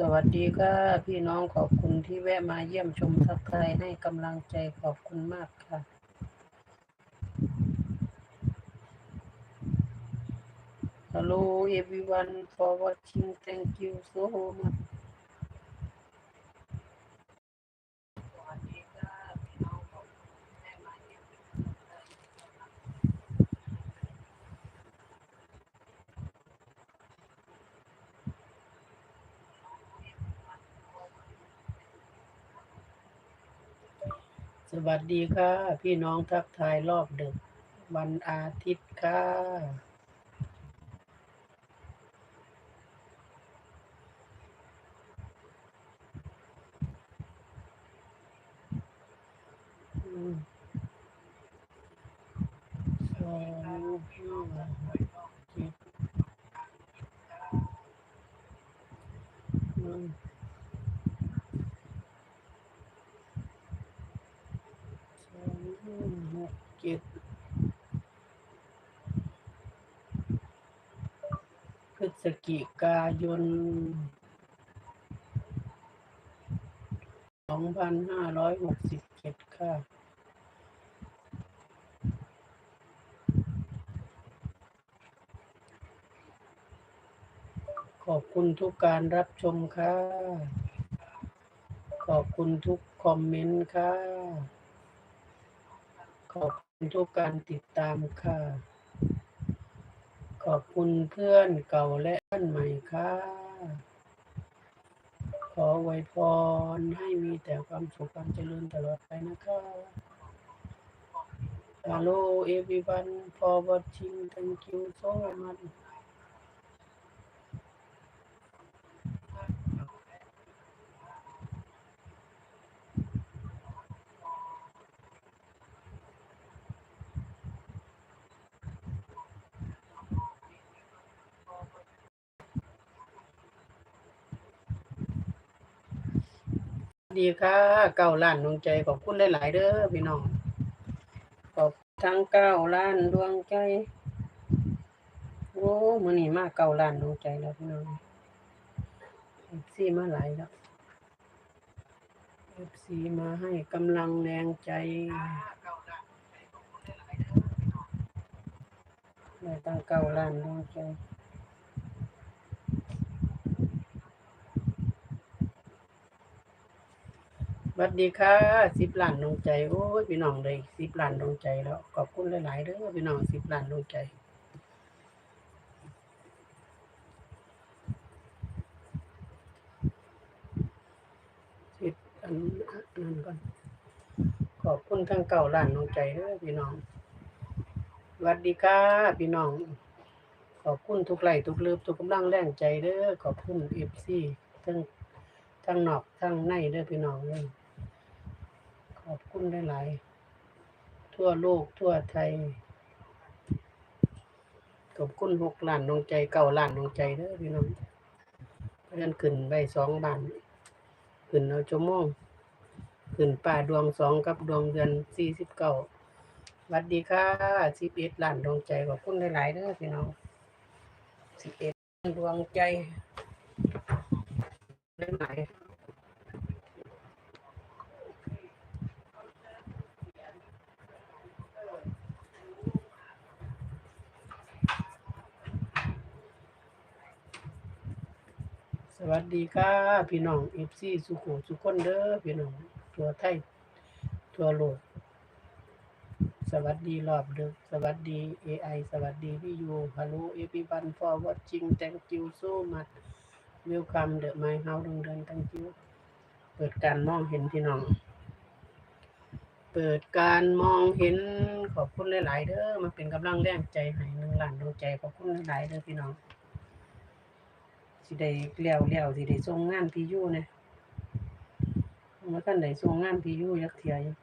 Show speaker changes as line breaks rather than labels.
สวัสดีค่ะ พี่น้องขอบคุณที่แวะมาเยี่ยมชมทักทายให้กำลังใจขอบคุณมากค่ะ Hello everyone for watching. Thank you so much. สวัสดีค่ะ พี่น้องทักทายรอบดึก วันอาทิตย์ค่ะ อืมสองห้าเจ็ดอืมสองห้าหก เจ็ดพฤศจิกายนสองพันห้าร้อยหกสิบเจ็ดค่ะขอบคุณทุกการรับชมค่ะ ขอบคุณทุกคอมเมนต์ค่ะ ขอบ ทุกการติดตามค่ะ ขอบคุณเพื่อนเก่าและเพื่อนใหม่ค่ะ ขอไวยพรให้มีแต่ความสุขความเจริญตลอดไปนะคะ Hello everyone for watching thank you so much ดีค่ะเก้าล้านดวงใจขอบคุณหลาย ๆเด้อพี่น้องขอบทั้งเก้าล้านดวงใจโอ้มื้อนี้มาเก้าล้านดวงใจแล้วพี่น้องเอฟซีมาหลายแล้วเอฟซีมาให้กำลังแรงใจได้ตั้งเก้าล้านดวงใจ วัสดีค่ะสิบล้านดวงใจโอ้ยพี่น้องเลยสิบล้านดวงใจแล้วขอบคุณหลายๆเด้อพี่น้องสิบล้านดวงใจสิบอันนั้นก่อนขอบคุณทั้งเก่าล้านดวงใจเด้อพี่น้องสวัสดีค่ะพี่น้อง ขอบคุณทุกไลค์ทุกเลิฟทุกกำลังแรงใจเด้อขอบคุณเอฟซีทั้งทั้งนอกทั้งในเด้อพี่น้องเลย ขอบคุณหลาย ๆ ทั่วโลกทั่วไทย ขอบคุณหกล้านดวงใจเก้าล้านดวงใจเด้อพี่น้องเพื่อนขึ้นไปสองบานขึ้นเอาชั่วโมงขึ้นป่าดวงสองกับดวงเดือนสี่สิบเก้าสวัสดีค่ะสิบเอ็ดล้านดวงใจขอบคุณหลาย ๆ เด้อพี่น้องสิบเอ็ดดวงใจหลาย สวัสดีค่ะพี่น้องเอฟซีสุขุสุขคนเด้อพี่น้องทั่วไทยทั่วโลก สวัสดีรอบดึกสวัสดี AI สวัสดีพี่ยูฮัลโหล everyone for watching thank you so much welcome the my house ดงเดิน thank you เปิดการมองเห็นพี่น้อง เปิดการมองเห็นขอบคุณหลาย ๆ เด้อมาเป็นกำลังแรงใจให้หนึ่งหลานดวงใจขอบคุณหลายๆเด้อพี่น้อง สิได้เลี้ยวเลี้ยวสิได้ส่งงานพี่ยู่นะเมื่อกันได้ส่งงานพี่ยู่ยักเทียอยู่